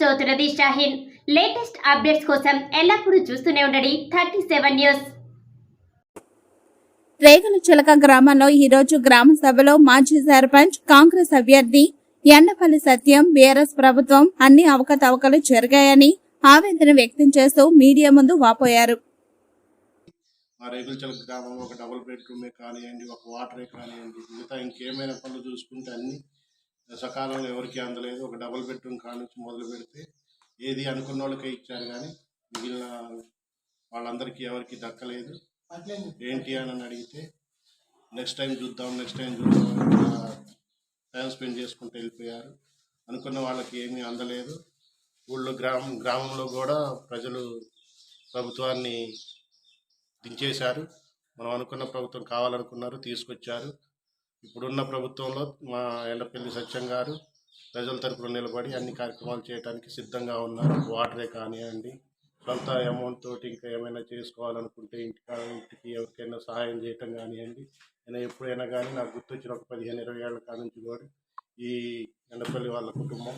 చౌతురది Shaheen. Latest updates కోసం ఎల్లప్పుడూ చూస్తూనే ఉండండి థర్టీ సెవెన్ న్యూస్. రేగల చిలక గ్రామంలో ఈరోజు గ్రామ సభలో మాజీ సర్పంచ్ కాంగ్రెస్ అభ్యర్థి ఎండపల్లి సత్యం బీఆర్ఎస్ ప్రభుత్వం అన్ని అవకతవకలు జరిగాయని ఆవేదన వ్యక్తం చేస్తూ మీడియా ముందు వాపోయారు. ఆ రేగులచల గ్రామంలో ఒక డబుల్ బెడ్రూమే కానివ్వండి ఒక వాటరే కానివ్వండి మిగతా ఇంకేమైనా పనులు చూసుకుంటే అన్ని సకాలంలో ఎవరికి అందలేదు. ఒక డబుల్ బెడ్రూమ్ కానుంచి మొదలు పెడితే ఏది అనుకున్న వాళ్ళకే ఇచ్చారు కానీ మిగిలిన వాళ్ళందరికీ ఎవరికి దక్కలేదు. ఏంటి అని అడిగితే నెక్స్ట్ టైం చూద్దాం నెక్స్ట్ టైం చూద్దాం అని టైం స్పెండ్ చేసుకుంటూ వెళ్ళిపోయారు. అనుకున్న వాళ్ళకి ఏమీ అందలేదు. ఊళ్ళో గ్రామం గ్రామంలో కూడా ప్రజలు ప్రభుత్వాన్ని దించేశారు. మనం అనుకున్న ప్రభుత్వం కావాలనుకున్నారు తీసుకొచ్చారు. ఇప్పుడున్న ప్రభుత్వంలో మా ఎండపల్లి సత్యం గారు ప్రజల తరపున నిలబడి అన్ని కార్యక్రమాలు చేయడానికి సిద్ధంగా ఉన్నారు. వాటరే కానివ్వండి సొంత అమౌంట్ తోటి ఇంకా ఏమైనా చేసుకోవాలనుకుంటే ఇంటికా ఇంటికి ఎవరికైనా సహాయం చేయటం కానివ్వండి నేను ఎప్పుడైనా కానీ నాకు గుర్తొచ్చిన ఒక పదిహేను ఇరవై ఏళ్ళ కాడ నుంచి కూడా ఈ ఎండపల్లి వాళ్ళ కుటుంబం